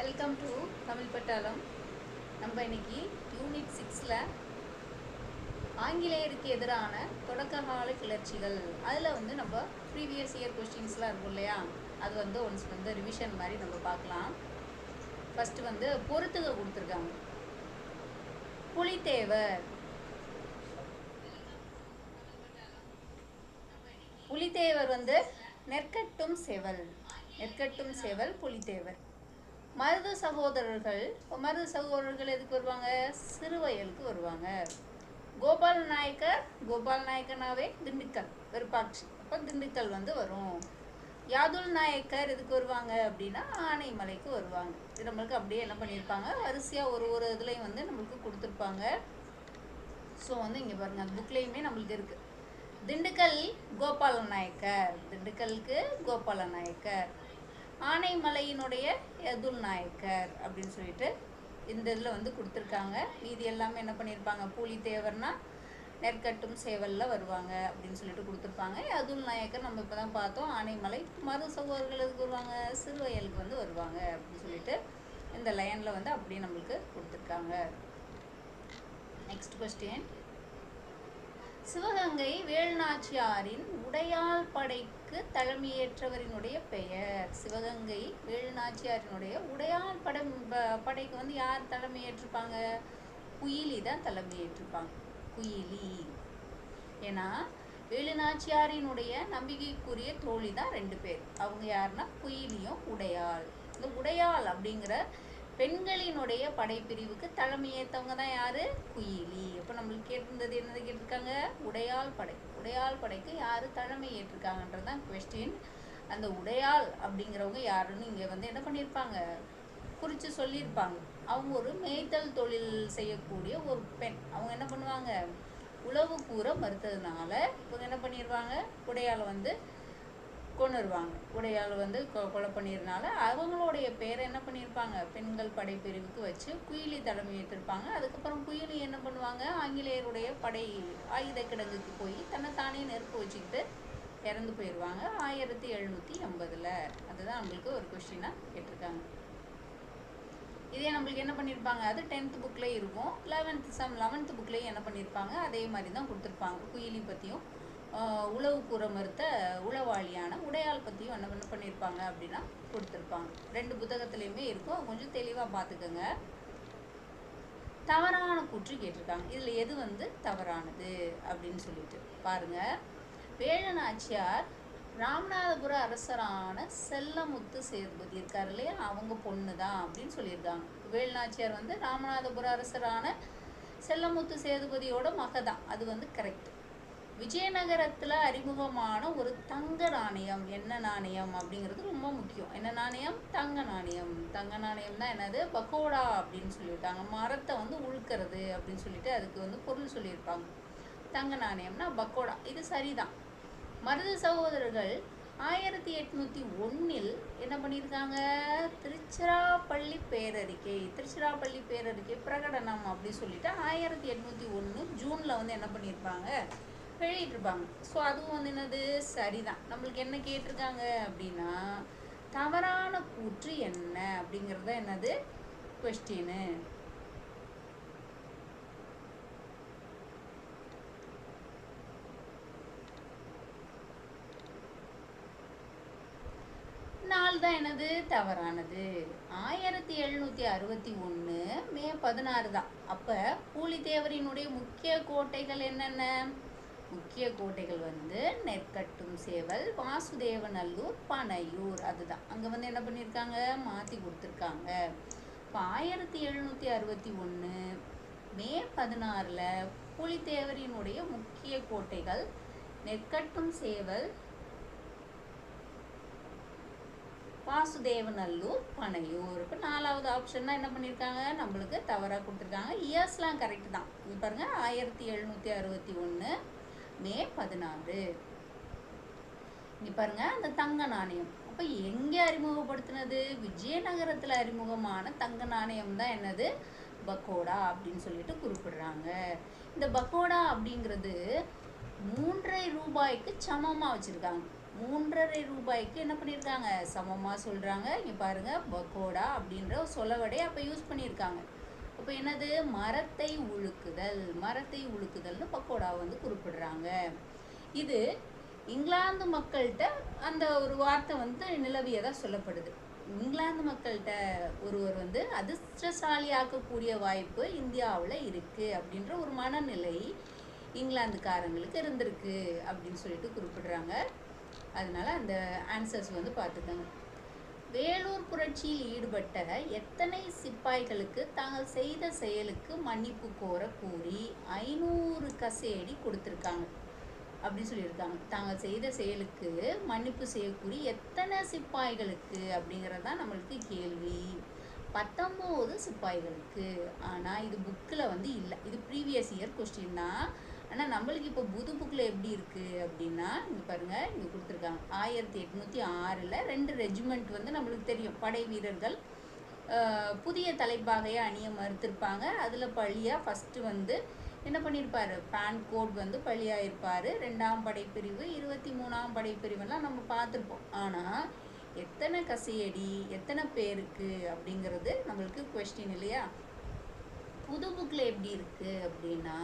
Welcome to Tamil பட்டாளம் நம்ம இன்னைக்கு யூனிட் சிக்ஸில் ஆங்கிலேயருக்கு எதிரான தொடக்க கால கிளர்ச்சிகள். அதில் வந்து நம்ம ப்ரீவியஸ் இயர் கொஸ்டின்ஸ்லாம் இருக்கும் இல்லையா? அது வந்து ஒன்ஸ் வந்து ரிவிஷன் மாதிரி நம்ம பார்க்கலாம். ஃபஸ்ட்டு வந்து பொறுத்துக கொடுத்துருக்காங்க. புலித்தேவர். புலித்தேவர் வந்து நெற்கட்டும் செவல். நெற்கட்டும் செவல் புலித்தேவர். மருது சகோதரர்கள் இப்போ மருது சகோதரர்கள் எதுக்கு வருவாங்க? சிறுவயலுக்கு வருவாங்க. கோபால் நாயக்கர் கோபால் நாயக்கனாவே திண்டுக்கல் விருப்பாட்சி. அப்போ திண்டுக்கல் வந்து வரும். யாதுல் நாயக்கர் எதுக்கு வருவாங்க அப்படின்னா ஆனைமலைக்கு வருவாங்க. இது நம்மளுக்கு அப்படியே என்ன பண்ணியிருப்பாங்க. வரிசையாக ஒரு ஒரு இதுலேயும் வந்து நம்மளுக்கு கொடுத்துருப்பாங்க. ஸோ வந்து இங்கே பாருங்கள் அந்த புக்லேயுமே நம்மளுக்கு இருக்குது திண்டுக்கல் கோபால நாயக்கர். திண்டுக்கலுக்கு கோபால நாயக்கர். ஆனைமலையினுடைய எதுல் நாயக்கர் அப்படின்னு சொல்லிட்டு இந்த இதில் வந்து கொடுத்துருக்காங்க. மீதி எல்லாமே என்ன பண்ணியிருப்பாங்க? பூலித்தேவர்னா நெற்கட்டும் சேவலில் வருவாங்க அப்படின்னு சொல்லிட்டு கொடுத்துருப்பாங்க. அதுல் நாயக்கர் நம்ம இப்போ தான் பார்த்தோம். ஆனைமலை மறு சகோதரர்களுக்கு வருவாங்க சிறுவயலுக்கு வந்து வருவாங்க அப்படின்னு சொல்லிட்டு இந்த லைனில் வந்து அப்படியே நம்மளுக்கு கொடுத்துருக்காங்க. நெக்ஸ்ட் கொஸ்டின் சிவகங்கை வேலுநாச்சியாரின் உடையாள் படைக்கு தலைமையேற்றவரினுடைய பெயர். சிவகங்கை வேலுநாச்சியாரினுடைய உடையாள் படம் படைக்கு வந்து யார் தலைமையேற்றிருப்பாங்க? குயிலி தான் தலைமையேற்றிருப்பாங்க. குயிலி. ஏன்னா வேலுநாச்சியாரினுடைய நம்பிக்கைக்குரிய தோழி தான் ரெண்டு பேர். அவங்க யாருன்னா குயிலியும் உடையாள். இந்த உடையாள் அப்படிங்கிற பெண்களினுடைய படைப்பிரிவுக்கு தலைமையேற்றவங்க தான் யாரு? குயிலி. அப்போ நம்மளுக்கு கேட்டிருந்தது என்னது கேட்டிருக்காங்க? உடையால் படை. உடையாள் படைக்கு யாரு தலைமை ஏற்றிருக்காங்கன்றது தான் கொஸ்டின் அந்த உடையால் அப்படிங்கிறவங்க யாருன்னு இங்கே வந்து என்ன பண்ணியிருப்பாங்க? குறித்து சொல்லியிருப்பாங்க. அவங்க ஒரு மேய்த்தல் தொழில் செய்யக்கூடிய ஒரு பெண். அவங்க என்ன பண்ணுவாங்க? உளவு கூற மறுத்ததுனால இவங்க என்ன பண்ணிடுவாங்க உடையால் வந்து கொண்டுருவாங்க உடையாள் வந்து கொ கொலை பண்ணியிருந்தால அவங்களுடைய பேரை என்ன பண்ணியிருப்பாங்க பெண்கள் படைப்பிரிவுக்கு வச்சு குயிலி தலைமை ஏற்றிருப்பாங்க அதுக்கப்புறம் குயிலி என்ன பண்ணுவாங்க? ஆங்கிலேயருடைய படை ஆயுத கிடங்குக்கு போய் தன்னைத்தானே நெருப்பு வச்சுக்கிட்டு இறந்து போயிடுவாங்க ஆயிரத்தி எழுநூற்றி எண்பதில். அதுதான் நம்மளுக்கு ஒரு கொஸ்டினாக கேட்டிருக்காங்க. இதே நம்மளுக்கு என்ன பண்ணியிருப்பாங்க அது டென்த் புக்கில் இருக்கும். லெவன்த் சம் லெவன்த் புக்லேயும் என்ன பண்ணியிருப்பாங்க அதே மாதிரி தான் கொடுத்துருப்பாங்க. குயிலி பற்றியும் உளவு கூற மறுத்த உளவாளியான உடையாள் பற்றியும் என்ன என்ன பண்ணியிருப்பாங்க அப்படின்னா கொடுத்துருப்பாங்க. ரெண்டு புத்தகத்துலேயுமே இருக்கும். கொஞ்சம் தெளிவாக பார்த்துக்கோங்க தவறான கூற்று கேட்டிருக்காங்க. இதில் எது வந்து தவறானது அப்படின்னு சொல்லிட்டு பாருங்க. வேழநாச்சியார் ராமநாதபுர அரசரான செல்லமுத்து சேதுபதி இருக்கார் இல்லையா? அவங்க பொண்ணு தான் அப்படின்னு சொல்லியிருக்காங்க. வேலுநாச்சியார் வந்து ராமநாதபுர அரசரான செல்லமுத்து சேதுபதியோட மக தான் அது வந்து கரெக்ட் விஜயநகரத்தில் அறிமுகமான ஒரு தங்க நாணயம் என்ன நாணயம் அப்படிங்கிறது ரொம்ப முக்கியம். என்ன நாணயம்? தங்க நாணயம். தங்க நாணயம் தான் என்னது? பக்கோடா அப்படின்னு சொல்லியிருக்காங்க. மரத்தை வந்து உழுக்கிறது அப்படின்னு சொல்லிட்டு அதுக்கு வந்து பொருள் சொல்லியிருப்பாங்க. தங்க நாணயம்னா பக்கோடா இது சரிதான். மருது சகோதரர்கள் ஆயிரத்தி எட்நூத்தி ஒன்னில் என்ன பண்ணியிருக்காங்க? திருச்சிராப்பள்ளி பேரறிக்கை திருச்சிராப்பள்ளி பேரறிக்கை பிரகடனம் அப்படி சொல்லிட்டு ஆயிரத்தி எட்நூத்தி ஒன்று ஜூனில் வந்து என்ன பண்ணியிருப்பாங்க? எழுதிட்டுருப்பாங்க ஸோ அதுவும் வந்து என்னது? சரிதான். நம்மளுக்கு என்ன கேட்டிருக்காங்க அப்படின்னா தவறான கூற்று என்ன அப்படிங்கிறது என்னது? கொஸ்டின்னு நாள் தான் என்னது? தவறானது. ஆயிரத்தி எழுநூத்தி அறுபத்தி ஒன்று மே பதினாறு தான் அப்போ பூலித்தேவரினுடைய முக்கிய கோட்டைகள் என்னென்ன? முக்கிய கோட்டைகள் வந்து நெற்கட்டும் சேவல் வாசுதேவநல்லூர் பனையூர் அதுதான். அங்கே வந்து என்ன பண்ணியிருக்காங்க மாற்றி கொடுத்துருக்காங்க. இப்போ ஆயிரத்தி எழுநூற்றி அறுபத்தி ஒன்று மே பதினாறில் புலித்தேவரினுடைய முக்கிய கோட்டைகள் நெற்கட்டும் சேவல் வாசுதேவநல்லூர் பனையூர். இப்போ நாலாவது ஆப்ஷன் என்ன பண்ணியிருக்காங்க நம்மளுக்கு தவறாக கொடுத்துருக்காங்க. இயர்ஸ்லாம் கரெக்ட் தான். இது பாருங்க ஆயிரத்தி எழுநூற்றி அறுபத்தி ஒன்று மே பதினாறு இங்கே பாருங்க அந்த தங்க நாணயம். அப்போ எங்கே அறிமுகப்படுத்தினது? விஜயநகரத்தில் அறிமுகமான தங்க நாணயம் தான் என்னது? பக்கோடா அப்படின்னு சொல்லிட்டு குறிப்பிடுறாங்க. இந்த பக்கோடா அப்படிங்கிறது மூன்றரை ரூபாய்க்கு சமமாக வச்சுருக்காங்க. மூன்றரை ரூபாய்க்கு என்ன பண்ணியிருக்காங்க சமமாக சொல்கிறாங்க இங்கே பாருங்கள் பக்கோடா அப்படின்ற சொலவடை அப்போ யூஸ் பண்ணியிருக்காங்க இப்போ என்னது? மரத்தை உழுக்குதல். மரத்தை உழுக்குதல்னு பக்கோடா வந்து குறிப்பிடுறாங்க. இது இங்கிலாந்து மக்கள்கிட்ட அந்த ஒரு வார்த்தை வந்து நிலவியதாக சொல்லப்படுது. இங்கிலாந்து மக்கள்கிட்ட ஒருவர் வந்து அதிர்ஷ்டசாலி ஆக்கக்கூடிய வாய்ப்பு இந்தியாவில் இருக்குது அப்படின்ற ஒரு மனநிலை இங்கிலாந்துக்காரங்களுக்கு இருந்திருக்கு அப்படின்னு சொல்லிட்டு குறிப்பிடுறாங்க. அதனால அந்த ஆன்சர்ஸ் வந்து பார்த்துக்கோங்க. வேலூர் புரட்சியில் ஈடுபட்ட எத்தனை சிப்பாய்களுக்கு தாங்கள் செய்த செயலுக்கு மன்னிப்பு கோர கூறி ஐநூறு கசேடி கொடுத்துருக்காங்க. அப்படின்னு சொல்லியிருக்காங்க. தாங்கள் செய்த செயலுக்கு மன்னிப்பு செய்யக்கூறி எத்தனை சிப்பாய்களுக்கு அப்படிங்கிறது தான் நம்மளுக்கு கேள்வி. பத்தொம்போது சிப்பாய்களுக்கு. ஆனால் இது புக்கில் வந்து இல்லை. இது ப்ரீவியஸ் இயர் கொஸ்டின் தான். ஆனால் நம்மளுக்கு இப்போ புது புக்கில் எப்படி இருக்குது அப்படின்னா இங்கே பாருங்கள் இங்கே கொடுத்துருக்காங்க. ஆயிரத்தி எட்நூற்றி ஆறில் ரெண்டு ரெஜிமெண்ட் வந்து நம்மளுக்கு தெரியும். படை வீரர்கள் புதிய தலைப்பாகையை அணிய மறுத்திருப்பாங்க. அதில் பழியாக ஃபஸ்ட்டு வந்து என்ன பண்ணியிருப்பாரு? பேன் கோட் வந்து பழியாயிருப்பார் ரெண்டாம் படைப்பிரிவு இருபத்தி மூணாம் படைப்பிரிவெல்லாம் நம்ம பார்த்துருப்போம். ஆனால் எத்தனை கசையடி எத்தனை பேருக்கு அப்படிங்கிறது நம்மளுக்கு கொஸ்டின் இல்லையா? புது புக்கில் எப்படி இருக்குது அப்படின்னா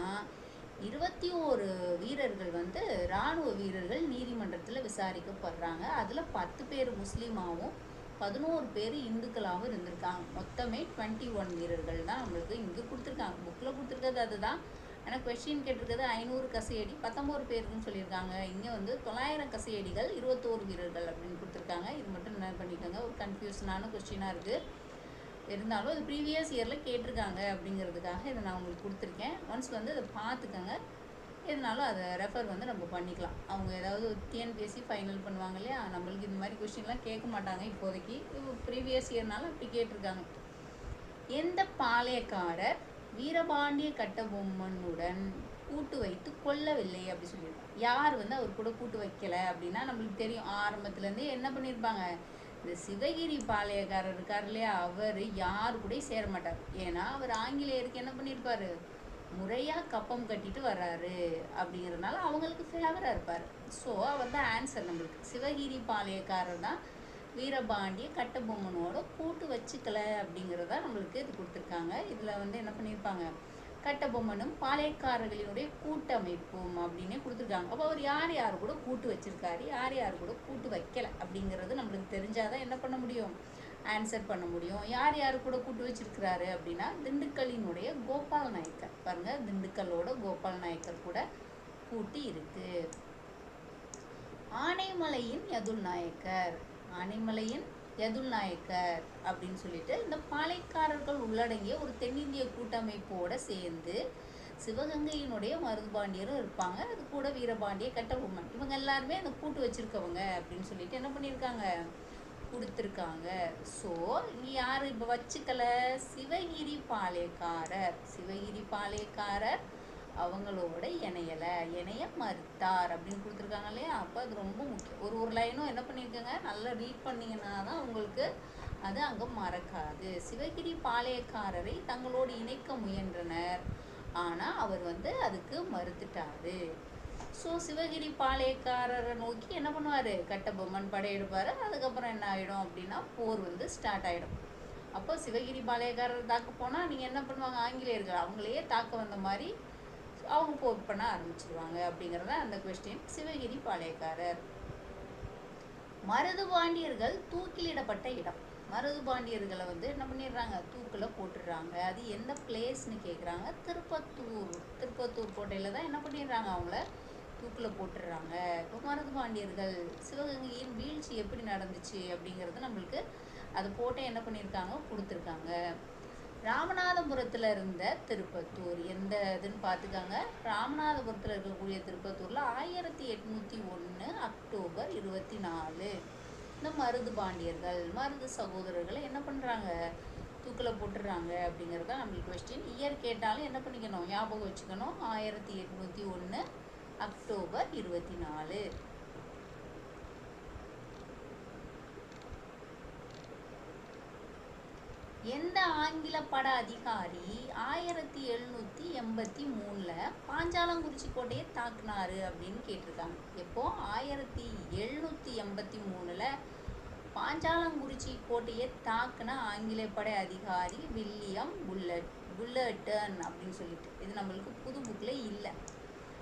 இருபத்தி ஓரு வீரர்கள் வந்து இராணுவ வீரர்கள் நீதிமன்றத்தில் விசாரிக்கப்படுறாங்க. அதில் பத்து பேர் முஸ்லீமாகவும் பதினோரு பேர் இந்துக்களாகவும் இருந்திருக்காங்க. மொத்தமே டுவெண்ட்டி ஒன் வீரர்கள் தான் நம்மளுக்கு இங்கே கொடுத்துருக்காங்க. புக்கில் கொடுத்துருக்கிறது அதுதான். ஆனால் கொஸ்டின் கேட்டிருக்கிறது ஐநூறு கசையடி பத்தொம்போது பேருக்குன்னு சொல்லியிருக்காங்க. இங்கே வந்து தொள்ளாயிரம் கசையடிகள் இருபத்தோரு வீரர்கள் அப்படின்னு கொடுத்துருக்காங்க. இது மட்டும் என்ன பண்ணிக்கோங்க. ஒரு கன்ஃபியூஷனான கொஸ்டினாக இருக்குது இருந்தாலும் அது ப்ரீவியஸ் இயரில் கேட்டிருக்காங்க அப்படிங்கிறதுக்காக இதை நான் உங்களுக்கு கொடுத்துருக்கேன். ஒன்ஸ் வந்து அதை பார்த்துக்கோங்க. இருந்தாலும் அதை ரெஃபர் வந்து நம்ம பண்ணிக்கலாம். அவங்க ஏதாவது டிஎன்பிஎஸ்சி ஃபைனல் பண்ணுவாங்க இல்லையா? நம்மளுக்கு இந்த மாதிரி கொஸ்டின்லாம் கேட்க மாட்டாங்க இப்போதைக்கு. ப்ரீவியஸ் இயர்னால அப்படி கேட்டிருக்காங்க. எந்த பாளையக்காரர் வீரபாண்டிய கட்டபொம்மனுடன் கூட்டு வைத்து கொல்லவில்லை அப்படி சொல்லியிருக்காங்க. யார் வந்து அவர் கூட கூட்டு வைக்கல அப்படின்னா நம்மளுக்கு தெரியும். ஆரம்பத்துலேருந்தே என்ன பண்ணியிருப்பாங்க? இந்த சிவகிரி பாளையக்காரர் இருக்கார் இல்லையா? அவர் யார் கூட சேர மாட்டார். ஏன்னா அவர் ஆங்கிலேயருக்கு என்ன பண்ணியிருப்பாரு முறையாக கப்பம் கட்டிட்டு வர்றாரு. அப்படிங்கிறதுனால அவங்களுக்கு ஃபேவராக இருப்பார். ஸோ அவர் தான் ஆன்சர் நம்மளுக்கு. சிவகிரி பாளையக்காரர் தான் வீரபாண்டிய கட்டபொம்மனோட கூட்டு வச்சுக்கல அப்படிங்கிறதா நம்மளுக்கு இது கொடுத்துருக்காங்க. இதில் வந்து என்ன பண்ணியிருப்பாங்க கட்டபொம்மனும் பாளையக்காரர்களினுடைய கூட்டமைப்பும் அப்படின்னே கொடுத்துருக்காங்க. அப்போ அவர் யார் யார் கூட கூட்டு வச்சிருக்காரு? யார் யார் கூட கூட்டு வைக்கல? அப்படிங்கிறது நம்மளுக்கு தெரிஞ்சாதான் என்ன பண்ண முடியும்? ஆன்சர் பண்ண முடியும். யார் யார் கூட கூட்டு வச்சிருக்கிறாரு அப்படின்னா திண்டுக்கல்லினுடைய கோபால் நாயக்கர். பாருங்க திண்டுக்கல்லோட கோபால் நாயக்கர் கூட கூட்டி இருக்கு. ஆனைமலையின் யதுல் நாயக்கர். ஆனைமலையின் யதுல் நாயக்கர் அப்படின்னு சொல்லிட்டு இந்த பாளையக்காரர்கள் உள்ளடங்கிய ஒரு தென்னிந்திய கூட்டமைப்போடு சேர்ந்து சிவகங்கையினுடைய மருதுபாண்டியரும் இருப்பாங்க. அது கூட வீரபாண்டிய கட்டபொம்மன். இவங்க எல்லாருமே அந்த கூட்டு வச்சிருக்கவங்க அப்படின்னு சொல்லிட்டு என்ன பண்ணியிருக்காங்க? கொடுத்துருக்காங்க. ஸோ இங்கே யார் இப்போ வச்சுக்கல? சிவகிரி பாளையக்காரர். சிவகிரி பாளையக்காரர் அவங்களோட இணையலை இணைய மறுத்தார் அப்படின்னு கொடுத்துருக்காங்க இல்லையா? அப்போ அது ரொம்ப முக்கியம். ஒரு ஒரு லைனும் என்ன பண்ணியிருக்கங்க? நல்லா ரீட் பண்ணீங்கன்னா தான் உங்களுக்கு அது அங்கே மறக்காது. சிவகிரி பாளையக்காரரை தங்களோடு இணைக்க முயன்றனர். ஆனால் அவர் வந்து அதுக்கு மறுத்துட்டாரு. ஸோ சிவகிரி பாளையக்காரரை நோக்கி என்ன பண்ணுவார்? கட்டபொம்மன் படையெடுப்பார் அதுக்கப்புறம் என்ன ஆகிடும் அப்படின்னா போர் வந்து ஸ்டார்ட் ஆகிடும் அப்போ சிவகிரி பாளையக்காரர் தாக்க போனால் நீங்கள் என்ன பண்ணுவாங்க? ஆங்கிலேயர்கள் அவங்களையே தாக்க வந்த மாதிரி அவங்க போர் பண்ண ஆரம்பிச்சிருவாங்க அப்படிங்கிறத அந்த கொஸ்டின் சிவகிரி பாளையக்காரர். மருதுபாண்டியர்கள் தூக்கிலிடப்பட்ட இடம். மருதுபாண்டியர்களை வந்து என்ன பண்ணிடுறாங்க? தூக்கில் போட்டுடுறாங்க. அது எந்த பிளேஸ்னு கேட்குறாங்க திருப்பத்தூர். திருப்பத்தூர் கோட்டையில் தான் என்ன பண்ணிடுறாங்க? அவங்கள தூக்கில் போட்டுடுறாங்க. இப்போ மருதுபாண்டியர்கள் சிவகங்கையின் வீழ்ச்சி எப்படி நடந்துச்சு அப்படிங்கிறது நம்மளுக்கு அது போட்டு என்ன பண்ணியிருக்காங்க கொடுத்துருக்காங்க. ராமநாதபுரத்தில் இருந்த திருப்பத்தூர் எந்த இதுன்னு பார்த்துக்காங்க. ராமநாதபுரத்தில் இருக்கக்கூடிய திருப்பத்தூரில் ஆயிரத்தி எட்நூற்றி ஒன்று அக்டோபர் இருபத்தி நாலு. இந்த மருது பாண்டியர்கள் மருது சகோதரர்களை என்ன பண்ணுறாங்க தூக்கில் போட்டுடுறாங்க அப்படிங்கிறது தான் நம்மளுக்கு கொஸ்டின் இயர் கேட்டாலும் என்ன பண்ணிக்கணும்? ஞாபகம் வச்சுக்கணும். ஆயிரத்தி எட்நூற்றி ஒன்று அக்டோபர் இருபத்தி நாலு. எந்த ஆங்கில பட அதிகாரி ஆயிரத்தி எழுநூற்றி எண்பத்தி மூணில் பாஞ்சாலங்குறிச்சி கோட்டையை தாக்குனாரு அப்படின்னு கேட்டிருக்காங்க. எப்போ? ஆயிரத்தி எழுநூற்றி எண்பத்தி மூணில் பாஞ்சாலங்குறிச்சி கோட்டையை தாக்குன ஆங்கில படை அதிகாரி வில்லியம் புல்லட் புல்லட்டன் அப்படின்னு சொல்லிட்டு. இது நம்மளுக்கு புது புக்கில் இல்லை.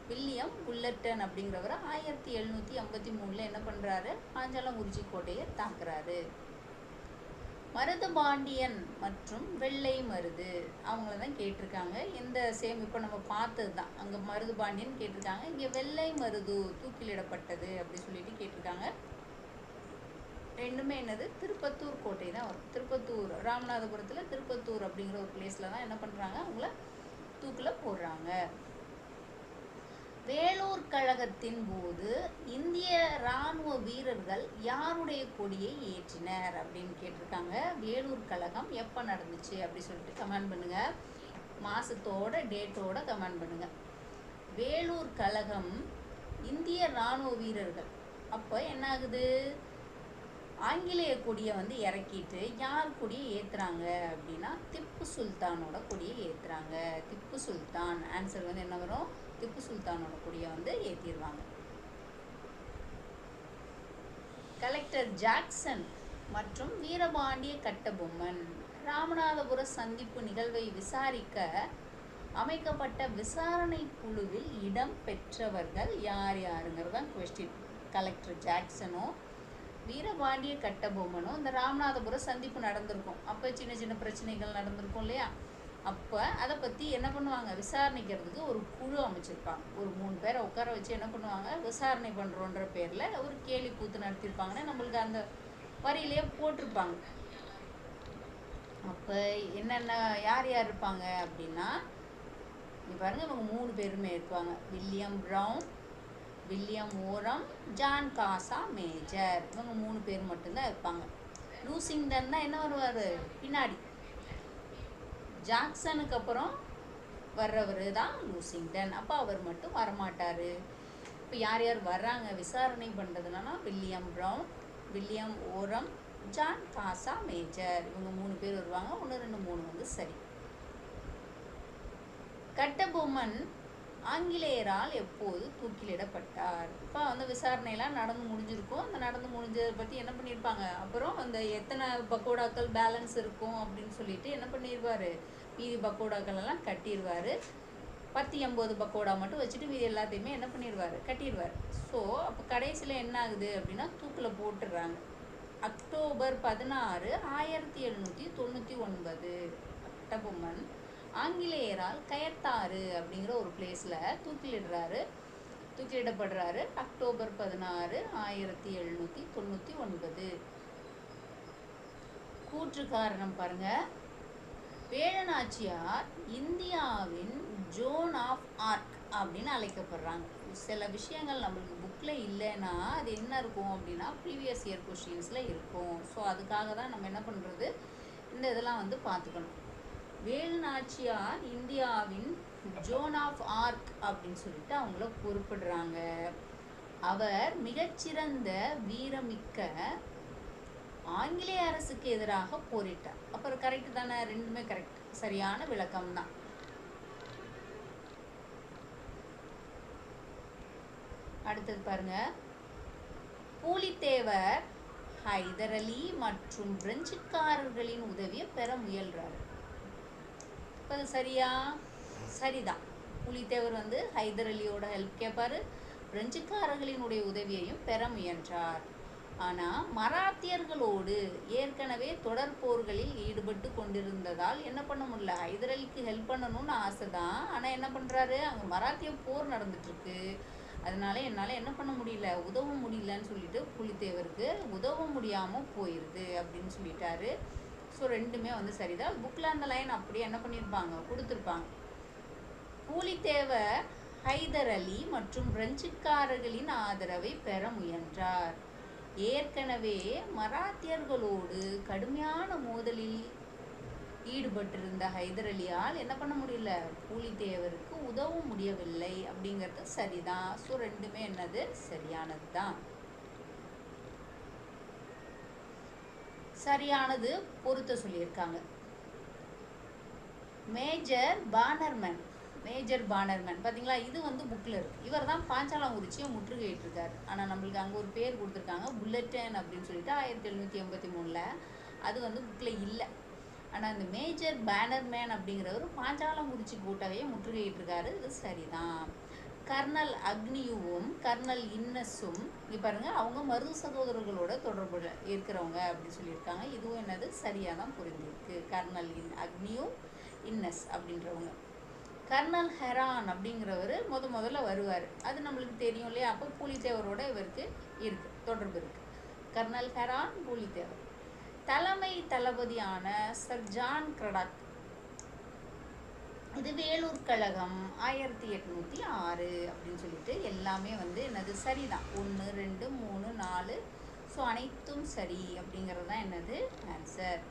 வில்லியம் புல்லட்டன் அப்படிங்கிறவர் ஆயிரத்தி எழுநூற்றி ஐம்பத்தி மூணில் என்ன பண்ணுறாரு பாஞ்சாலங்குறிச்சி கோட்டையை தாக்குறாரு. மருதுபாண்டியன் மற்றும் வெள்ளை மருது. அவங்கள தான் கேட்டிருக்காங்க. இந்த சேம் இப்போ நம்ம பார்த்தது தான் அங்கே மருதுபாண்டியன் கேட்டிருக்காங்க. இங்கே வெள்ளை மருது தூக்கிலிடப்பட்டது அப்படி சொல்லிட்டு கேட்டிருக்காங்க. ரெண்டுமே என்னது? திருப்பத்தூர் கோட்டை தான் வரும். திருப்பத்தூர் ராமநாதபுரத்தில் திருப்பத்தூர் அப்படிங்கிற ஒரு பிளேஸில் தான் என்ன பண்ணுறாங்க அவங்கள தூக்கில் போடுறாங்க. வேலூர் கழகத்தின் போது இந்திய ராணுவ வீரர்கள் யாருடைய கொடியை ஏற்றினர் அப்படின்னு கேட்டிருக்காங்க. வேலூர் கழகம் எப்போ நடந்துச்சு அப்படி சொல்லிட்டு கமெண்ட் பண்ணுங்க. மாசத்தோட டேட்டோட கமெண்ட் பண்ணுங்க. வேலூர் கழகம் இந்திய ராணுவ வீரர்கள். அப்போ என்ன ஆகுது ஆங்கிலேய கொடியை வந்து இறக்கிட்டு யார் கொடியை ஏற்றுறாங்க அப்படின்னா திப்பு சுல்தானோட கொடியை ஏற்றுறாங்க திப்பு சுல்தான். ஆன்சர் வந்து என்ன வரும்? திப்பு சுல்தானோட கொடியை வந்து ஏற்றிடுவாங்க கலெக்டர் ஜாக்சன் மற்றும் வீரபாண்டிய கட்டபொம்மன் ராமநாதபுர சந்திப்பு நிகழ்வை விசாரிக்க அமைக்கப்பட்ட விசாரணை குழுவில் இடம் பெற்றவர்கள் யார் யாருங்கிறது தான் கொஸ்டின் கலெக்டர் ஜாக்சனும் வீரபாண்டிய கட்டபொம்மனும் இந்த ராமநாதபுர சந்திப்பு நடந்திருக்கும். அப்போ சின்ன சின்ன பிரச்சனைகள் நடந்திருக்கும் இல்லையா? அப்போ அதை பற்றி என்ன பண்ணுவாங்க? விசாரணைக்கிறதுக்கு ஒரு குழு அமைச்சிருப்பாங்க. ஒரு மூணு பேரை உட்கார வச்சு என்ன பண்ணுவாங்க? விசாரணை பண்ணுறோன்ற பேரில் ஒரு கேலி கூத்து நடத்தியிருப்பாங்கன்னா நம்மளுக்கு அந்த வரியிலேயே போட்டிருப்பாங்க. அப்போ என்னென்ன யார் யார் இருப்பாங்க அப்படின்னா நீ பாருங்க இவங்க மூணு பேருமே இருப்பாங்க. William Brown William Orme John Casamajor. இவங்க மூணு பேர் மட்டும்தான் இருப்பாங்க. லூசிங்டன் தான் என்ன வருவார்? பின்னாடி. ஜாக்சனுக்கு அப்புறம் வர்றவர் தான் லூசிங்டன். அப்போ அவர் மட்டும் வரமாட்டார். இப்போ யார் யார் வர்றாங்க விசாரணை பண்ணுறதுனா William Brown William Orme John Casamajor. இவங்க மூணு பேர் வருவாங்க. ஒன்று ரெண்டு மூணு வந்து சரி. கட்டபொம்மன் ஆங்கிலேயரால் எப்போது தூக்கிலிடப்பட்டார்? இப்போ வந்து விசாரணையெல்லாம் நடந்து முடிஞ்சிருக்கும். அந்த நடந்து முடிஞ்சதை பற்றி என்ன பண்ணியிருப்பாங்க அப்புறம் அந்த எத்தனை பக்கோடாக்கள் பேலன்ஸ் இருக்கும் அப்படின்னு சொல்லிட்டு என்ன பண்ணிடுவார் மீதி பக்கோடாக்கள் எல்லாம் கட்டிடுவார் பத்து எண்பது பக்கோடா மட்டும் வச்சுட்டு மீதி எல்லாத்தையுமே என்ன பண்ணிடுவார் கட்டிடுவார் ஸோ அப்போ கடைசியில் என்ன ஆகுது அப்படின்னா தூக்கில் போட்டுடுறாங்க அக்டோபர் பதினாறு ஆயிரத்தி எழுநூற்றி தொண்ணூற்றி ஒன்பது. அட்டபொம்மன் ஆங்கிலேயரால் கயத்தாறு அப்படிங்கிற ஒரு பிளேஸில் தூக்கிலிடுறாரு. தூக்கிலிடப்படுறாரு. அக்டோபர் பதினாறு ஆயிரத்தி எழுநூற்றி தொண்ணூற்றி ஒன்பது. கூற்று காரணம் பாருங்கள் வேலநாச்சியார் இந்தியாவின் ஜோன் ஆஃப் ஆர்க் அப்படின்னு அழைக்கப்படுறாங்க. சில விஷயங்கள் நம்மளுக்கு புக்கில் இல்லைன்னா அது என்ன இருக்கும் அப்படின்னா ப்ரீவியஸ் இயர் கொஷின்ஸில் இருக்கும். ஸோ அதுக்காக தான் நம்ம என்ன பண்ணுறது இந்த இதெல்லாம் வந்து பார்த்துக்கணும். வேலுநாச்சியார் இந்தியாவின் ஜோன் ஆஃப் ஆர்க் அப்படின்னு சொல்லிட்டு அவங்கள குறிப்பிடுறாங்க. அவர் மிகச்சிறந்த வீரமிக்க ஆங்கிலேய அரசுக்கு எதிராக போரிட்டார். அப்புறம் கரெக்ட் தானே? ரெண்டுமே கரெக்ட் சரியான விளக்கம் தான் அடுத்தது பாருங்க. பூலித்தேவர் ஹைதர் அலி மற்றும் பிரெஞ்சுக்காரர்களின் உதவியை பெற முயல்றாரு. இப்போ அது சரியா? சரிதான். புலித்தேவர் வந்து ஹைதர் அலியோட ஹெல்ப் கேட்பாரு பிரெஞ்சுக்காரர்களினுடைய உதவியையும் பெற முயன்றார். ஆனால் மராத்தியர்களோடு ஏற்கனவே தொடர் போர்களில் ஈடுபட்டு கொண்டிருந்ததால் என்ன பண்ண முடியல? ஹைதர் அலிக்கு ஹெல்ப் பண்ணணும்னு ஆசை தான் ஆனால் என்ன பண்ணுறாரு அங்கே மராத்திய போர் நடந்துட்டுருக்கு. அதனால என்னால் என்ன பண்ண முடியல? உதவ முடியலன்னு சொல்லிட்டு புலித்தேவருக்கு உதவ முடியாமல் போயிடுது அப்படின்னு சொல்லிட்டாரு. ஸோ ரெண்டுமே வந்து சரிதான். புக்கில் அந்த லைன் அப்படியே என்ன பண்ணியிருப்பாங்க கொடுத்துருப்பாங்க. பூலித்தேவர் ஹைதர் அலி மற்றும் பிரெஞ்சுக்காரர்களின் ஆதரவை பெற முயன்றார். ஏற்கனவே மராத்தியர்களோடு கடுமையான மோதலில் ஈடுபட்டிருந்த ஹைதர் அலியால் என்ன பண்ண முடியல? பூலித்தேவருக்கு உதவ முடியவில்லை அப்படிங்கிறது சரிதான். ஸோ ரெண்டுமே என்னது? சரியானது தான் சரியானது பொருத்த சொல்லியிருக்காங்க. Major Bannerman major Bannerman. பார்த்தீங்களா இது வந்து புக்கில் இருக்குது இவர் தான் பாஞ்சாலங்குறிச்சியை முற்றுகையிட்டிருக்காரு. ஆனால் நம்மளுக்கு அங்கே ஒரு பேர் கொடுத்துருக்காங்க புல்லட்டன் அப்படின்னு சொல்லிட்டு ஆயிரத்தி எழுநூற்றி எண்பத்தி மூணில். அது வந்து புக்கில் இல்லை. ஆனால் இந்த மேஜர் பேனர்மேன் அப்படிங்கிறவர் பாஞ்சாலங்குறிச்சி கோட்டாவையே முற்றுகையிட்டிருக்காரு. இது சரிதான். கர்னல் அக்னியுவும் கர்னல் இன்னஸும் இங்கே பாருங்க அவங்க மருது சகோதரர்களோட தொடர்பு இருக்கிறவங்க அப்படின்னு சொல்லியிருக்காங்க. இதுவும் என்னது? சரியாக தான் புரிஞ்சிருக்கு. கர்னல் இன் அக்னியும் இன்னஸ் அப்படின்றவங்க. கர்னல் ஹெரான் அப்படிங்கிறவர் முத முதல்ல வருவார். அது நம்மளுக்கு தெரியும் இல்லையா? அப்போ பூலித்தேவரோட இவருக்கு இருக்குது தொடர்பு இருக்கு. Colonel Heron Pulithevar. தலைமை தளபதியான சர் ஜான் கிரடாக். இது வேலூர் கழகம் ஆயிரத்தி எட்நூற்றி ஆறு அப்படின்னு சொல்லிட்டு எல்லாமே வந்து என்னது? சரிதான். ஒன்று ரெண்டு மூணு நாலு. ஸோ அனைத்தும் சரி அப்படிங்கிறது தான் என்னது? ஆன்சர்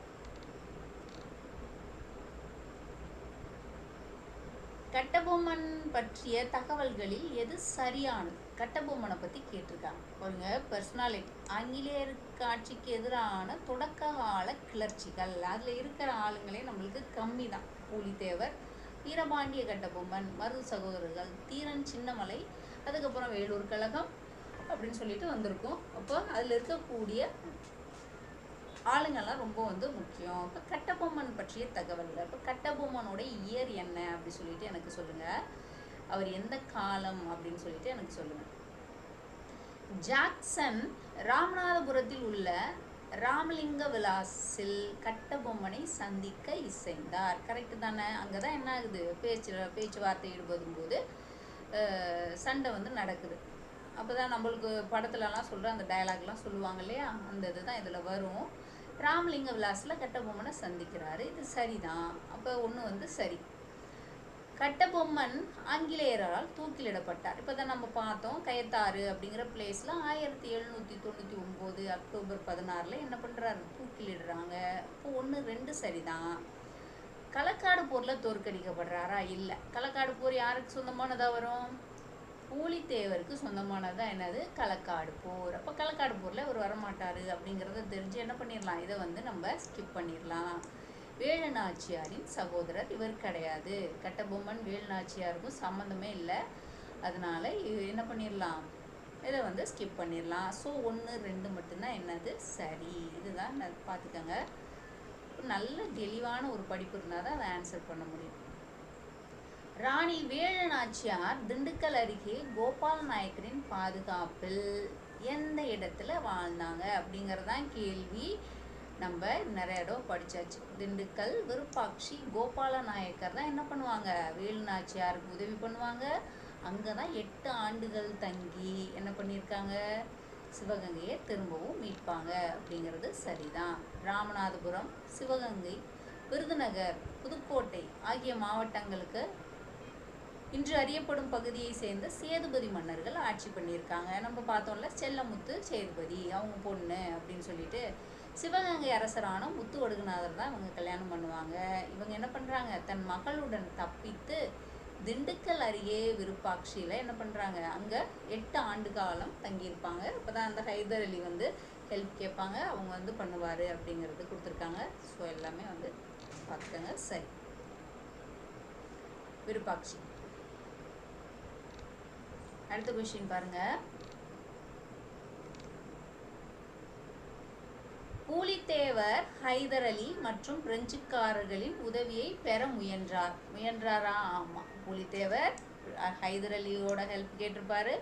கட்டபொம்மன் பற்றிய தகவல்களில் எது சரியானது? கட்டபொம்மனை பற்றி கேட்டிருக்காங்க. பாருங்க பர்சனாலிட்டி ஆங்கிலேயருக்கு ஆட்சிக்கு எதிரான தொடக்க கால கிளர்ச்சிகள். அதில் இருக்கிற ஆளுங்களே நம்மளுக்கு கம்மி தான் பூலித்தேவர் வீரபாண்டிய கட்டபொம்மன் மருது சகோதரர்கள் தீரன் சின்னமலை அதுக்கப்புறம் வேலூர் கழகம் அப்படின்னு சொல்லிட்டு வந்திருக்கோம். அப்போ அதில் இருக்கக்கூடிய ஆளுங்கெல்லாம் ரொம்ப வந்து முக்கியம். இப்போ கட்டபொம்மன் பற்றிய தகவல்கள். இப்போ கட்டபொம்மனோட இயர் என்ன அப்படி சொல்லிட்டு எனக்கு சொல்லுங்கள் அவர் எந்த காலம் அப்படின்னு சொல்லிட்டு எனக்கு சொல்லுங்கள் ஜாக்சன் ராமநாதபுரத்தில் உள்ள ராமலிங்க விலாஸில் கட்டபொம்மனை சந்திக்க இசைந்தார். கரெக்டு தானே? அங்கே தான் என்ன ஆகுது? பேச்சு பேச்சுவார்த்தை ஈடுபடும் போது சண்டை வந்து நடக்குது. அப்போ தான் நம்மளுக்கு படத்துலலாம் சொல்கிற அந்த டயலாக்லாம் சொல்லுவாங்க இல்லையா? அந்த இதுதான் இதில் வரும். ராமலிங்க விலாஸில் கட்டபொம்மனை சந்திக்கிறாரு. இது சரிதான். அப்போ ஒன்று வந்து சரி. கட்டபொம்மன் ஆங்கிலேயரால் தூக்கிலிடப்பட்டார். இப்போ தான் நம்ம பார்த்தோம் கயத்தாறு அப்படிங்கிற பிளேஸில் ஆயிரத்தி எழுநூற்றி தொண்ணூற்றி ஒம்பது அக்டோபர் பதினாறில் என்ன பண்ணுறாரு தூக்கிலிடுறாங்க. இப்போ ஒன்று ரெண்டு சரிதான். களக்காடு போரில் தோற்கடிக்கப்படுறாரா? இல்லை. களக்காடு போர் யாருக்கு சொந்தமானதாக வரும்? பூலித்தேவருக்கு சொந்தமானதாக என்னது? களக்காடு போர். அப்போ களக்காடு போரில் அவர் வரமாட்டார் அப்படிங்கிறத தெரிஞ்சு என்ன பண்ணிடலாம் இதை வந்து நம்ம ஸ்கிப் பண்ணிடலாம் வேலுநாச்சியாரின் சகோதரர் இவர் கிடையாது. கட்டபொம்மன் வேலுநாச்சியாருக்கும் சம்மந்தமே இல்லை. அதனால என்ன பண்ணிடலாம் இதை வந்து ஸ்கிப் பண்ணிடலாம் ஸோ ஒன்று ரெண்டு மட்டும்தான் என்னது? சரி. இதுதான் பார்த்துக்கோங்க நல்ல தெளிவான ஒரு படிப்பு இருந்தால் தான் அதை ஆன்சர் பண்ண முடியும். ராணி வேலுநாச்சியார் திண்டுக்கல் அருகே கோபால் நாயக்கரின் பாதுகாப்பில் எந்த இடத்துல வாழ்ந்தாங்க அப்படிங்கிறதான் கேள்வி. நம்ம நிறைய இடம் படிச்சாச்சு. திண்டுக்கல் விருப்பாட்சி கோபால நாயக்கர் தான் என்ன பண்ணுவாங்க? வேலுநாச்சியாருக்கு உதவி பண்ணுவாங்க. அங்கே தான் எட்டு ஆண்டுகள் தங்கி என்ன பண்ணியிருக்காங்க சிவகங்கையை திரும்பவும் மீட்பாங்க அப்படிங்கிறது சரிதான். ராமநாதபுரம் சிவகங்கை விருதுநகர் புதுக்கோட்டை ஆகிய மாவட்டங்களுக்கு இன்று அறியப்படும் பகுதியை சேர்ந்த சேதுபதி மன்னர்கள் ஆட்சி பண்ணியிருக்காங்க. நம்ம பார்த்தோம்ல செல்லமுத்து சேதுபதி அவங்க பொண்ணு அப்படின்னு சொல்லிட்டு சிவகங்கை அரசரான முத்து ஒடுகுநாதர் தான் இவங்க கல்யாணம் பண்ணுவாங்க. இவங்க என்ன பண்ணுறாங்க தன் மகளுடன் தப்பித்து திண்டுக்கல் அருகே விருப்பாட்சியில் என்ன பண்ணுறாங்க அங்கே எட்டு ஆண்டு காலம் தங்கியிருப்பாங்க. இப்போ தான் அந்த ஹைதர் அலி வந்து ஹெல்ப் கேட்பாங்க. அவங்க வந்து பண்ணுவார் அப்படிங்கிறது கொடுத்துருக்காங்க. ஸோ எல்லாமே வந்து பார்த்துக்கோங்க. சரி. விருப்பாட்சி. அடுத்த கொஸ்டின் பாருங்க. பூலித்தேவர் ஹைதர் அலி மற்றும் பிரெஞ்சுக்காரர்களின் உதவியை பெற முயன்றார். முயன்றாரா? ஆமா. பூலித்தேவர் ஹைதர் அலியோட ஹெல்ப் கேட்டிருப்பாரு.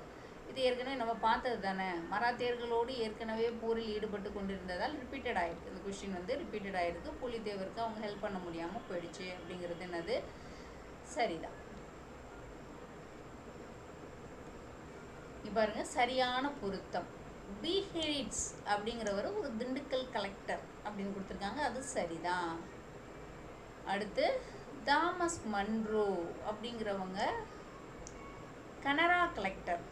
இது ஏற்கனவே நம்ம பார்த்தது தானே. மராத்தியர்களோடு ஏற்கனவே போரில் ஈடுபட்டு கொண்டிருந்ததால் ரிப்பீட்டட் ஆயிருக்கு. இந்த கொஸ்டின் வந்து ரிப்பீட்டட் ஆயிருக்கு. புலித்தேவருக்கு அவங்க ஹெல்ப் பண்ண முடியாமல் போயிடுச்சு அப்படிங்கிறது என்னது? சரிதான் இங்க பாருங்க சரியான பொருத்தம். பிஹெரிட்ஸ் அப்படிங்கிறவர் ஒரு திண்டுக்கல் கலெக்டர் அப்படின்னு கொடுத்துருக்காங்க அது சரிதான். அடுத்து தாமஸ் மன்ரோ அப்படிங்கிறவங்க கனரா கலெக்டர்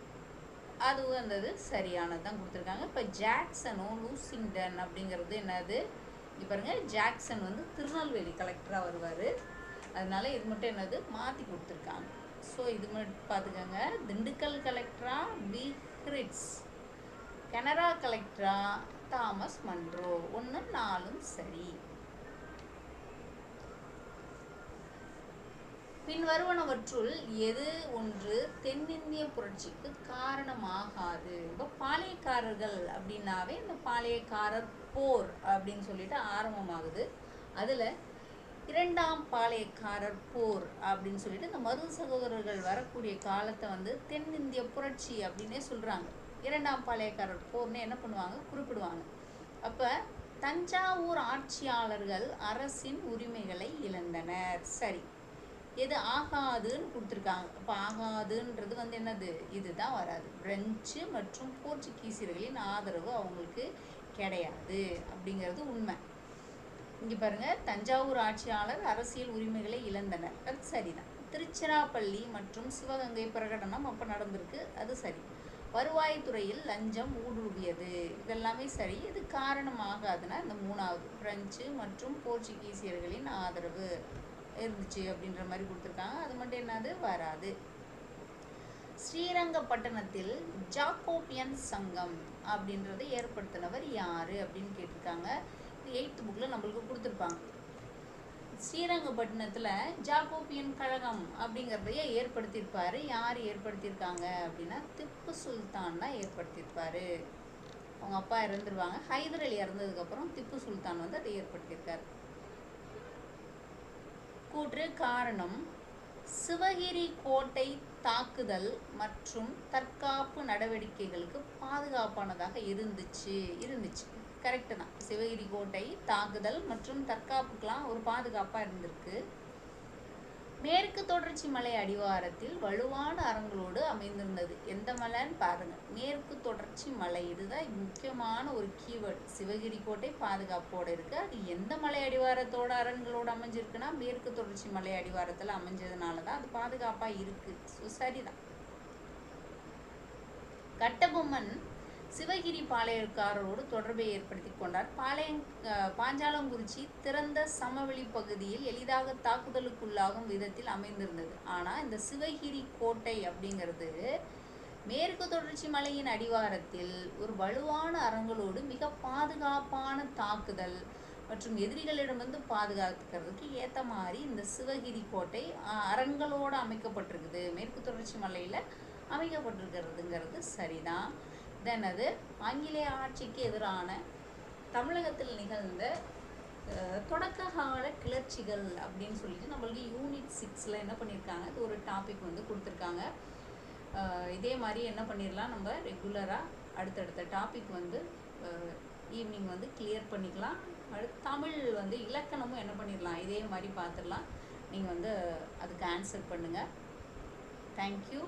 அதுவும் வந்தது சரியானது தான் கொடுத்துருக்காங்க. இப்போ ஜாக்சனும் லூசிங்டன் அப்படிங்கிறது என்னது? இப்போ பாருங்க ஜாக்சன் வந்து திருநெல்வேலி கலெக்டராக வருவார். அதனால இது மட்டும் என்னது? மாற்றி கொடுத்துருக்காங்க. ஸோ இது மட்டும் பார்த்துக்கோங்க. திண்டுக்கல் கலெக்டரா பிஹ்ரிட்ஸ் கனரா கலெக்டரா தாமஸ் மன்ரோ ஒன்று நாலும் சரி. பின் வருவனவற்றுள் எது ஒன்று தென்னிந்திய புரட்சிக்கு காரணமாகாது. இப்போ பாளையக்காரர்கள் அப்படின்னாவே இந்த பாளையக்காரர் போர் அப்படின்னு சொல்லிட்டு ஆரம்பமாகுது. அதில் இரண்டாம் பாளையக்காரர் போர் அப்படின்னு சொல்லிட்டு இந்த மருது சகோதரர்கள் வரக்கூடிய காலத்தை வந்து தென்னிந்திய புரட்சி அப்படின்னே சொல்கிறாங்க இரண்டாம் பாளையக்காரர் போர்னு என்ன பண்ணுவாங்க? குறிப்பிடுவாங்க. அப்போ தஞ்சாவூர் ஆட்சியாளர்கள் அரசின் உரிமைகளை இழந்தனர். சரி. எது ஆகாதுன்னு கொடுத்துருக்காங்க. அப்போ ஆகாதுன்றது வந்து என்னது? இதுதான் வராது. பிரெஞ்சு மற்றும் போர்ச்சுகீசியர்களின் ஆதரவு அவங்களுக்கு கிடையாது அப்படிங்கிறது உண்மை. இங்கே பாருங்க தஞ்சாவூர் ஆட்சியாளர் அரசியல் உரிமைகளை இழந்தனர். அது சரிதான். திருச்சிராப்பள்ளி மற்றும் சிவகங்கை பிரகடனம் அப்போ நடந்திருக்கு. அது சரி. வருவாய்த்துறையில் லஞ்சம் ஊடுருவியது. இதெல்லாமே சரி. இது காரணமாகாதுன்னா இந்த மூணாவது. பிரெஞ்சு மற்றும் போர்ச்சுகீசியர்களின் ஆதரவு இருந்துச்சு அப்படின்ற மாதிரி கொடுத்துருக்காங்க. அது மட்டும் என்னது? வராது. ஸ்ரீரங்கப்பட்டணத்தில் ஜாக்கோபியன் சங்கம் அப்படின்றத ஏற்படுத்தினவர் யாரு அப்படின்னு கேட்டிருக்காங்க. எயித்து புக்கில் நம்மளுக்கு கொடுத்துருப்பாங்க. ஸ்ரீரங்கப்பட்டினத்தில் ஜாகோபியன் கழகம் அப்படிங்கிறதையே ஏற்படுத்தியிருப்பாரு. யார் ஏற்படுத்தியிருக்காங்க அப்படின்னா திப்பு சுல்தான் தான் ஏற்படுத்தியிருப்பாரு. அவங்க அப்பா இறந்துருவாங்க. ஹைதர் அலி இறந்ததுக்கப்புறம் திப்பு சுல்தான் வந்து அதை ஏற்படுத்தியிருக்காரு. கூற்று காரணம் சிவகிரி கோட்டை தாக்குதல் மற்றும் தற்காப்பு நடவடிக்கைகளுக்கு பாதுகாப்பானதாக இருந்துச்சு இருந்துச்சு. கரெக்டு தான். சிவகிரி கோட்டை தாக்குதல் மற்றும் தற்காப்புக்கெலாம் ஒரு பாதுகாப்பாக இருந்திருக்கு. மேற்கு தொடர்ச்சி மலை அடிவாரத்தில் வலுவான அரங்களோடு அமைந்திருந்தது. எந்த மலைன்னு பாருங்க. மேற்கு தொடர்ச்சி மலை. இதுதான் முக்கியமான ஒரு கீவேர்ட் சிவகிரி கோட்டை பாதுகாப்போடு இருக்கு. அது எந்த மலை அடிவாரத்தோட அரண்களோடு அமைஞ்சிருக்குன்னா மேற்கு தொடர்ச்சி மலை அடிவாரத்தில் அமைஞ்சதுனால தான் அது பாதுகாப்பாக இருக்கு. ஸோ சரிதான். கட்டபொம்மன் சிவகிரி பாளையக்காரரோடு தொடர்பை ஏற்படுத்தி கொண்டார். பாளையம் பாஞ்சாலங்குறிச்சி திறந்த சமவெளி பகுதியில் எளிதாக தாக்குதலுக்குள்ளாகும் விதத்தில் அமைந்திருந்தது. ஆனால் இந்த சிவகிரி கோட்டை அப்படிங்கிறது மேற்கு தொடர்ச்சி மலையின் அடிவாரத்தில் ஒரு வலுவான அரங்களோடு மிக பாதுகாப்பான தாக்குதல் மற்றும் எதிரிகளிடமிருந்து பாதுகாத்துக்கிறதுக்கு ஏற்ற மாதிரி இந்த சிவகிரி கோட்டை அரண்களோடு அமைக்கப்பட்டிருக்குது. மேற்கு தொடர்ச்சி மலையில் அமைக்கப்பட்டிருக்கிறதுங்கிறது சரிதான். தென் அது ஆங்கிலேய ஆட்சிக்கு எதிரான தமிழகத்தில் நிகழ்ந்த தொடக்ககால தொடக்க கால கிளர்ச்சிகள் அப்படின்னு சொல்லிட்டு நம்மளுக்கு யூனிட் சிக்ஸில் என்ன பண்ணியிருக்காங்க இது ஒரு டாபிக் வந்து கொடுத்துருக்காங்க. இதே மாதிரி என்ன பண்ணிடலாம் நம்ம ரெகுலராக அடுத்தடுத்த டாபிக் வந்து ஈவினிங் வந்து கிளியர் பண்ணிக்கலாம். அடுத்து தமிழ் வந்து இலக்கணமும் என்ன பண்ணிடலாம் இதே மாதிரி பார்த்துடலாம் நீங்கள் வந்து அதுக்கு ஆன்சர் பண்ணுங்கள் தேங்க்யூ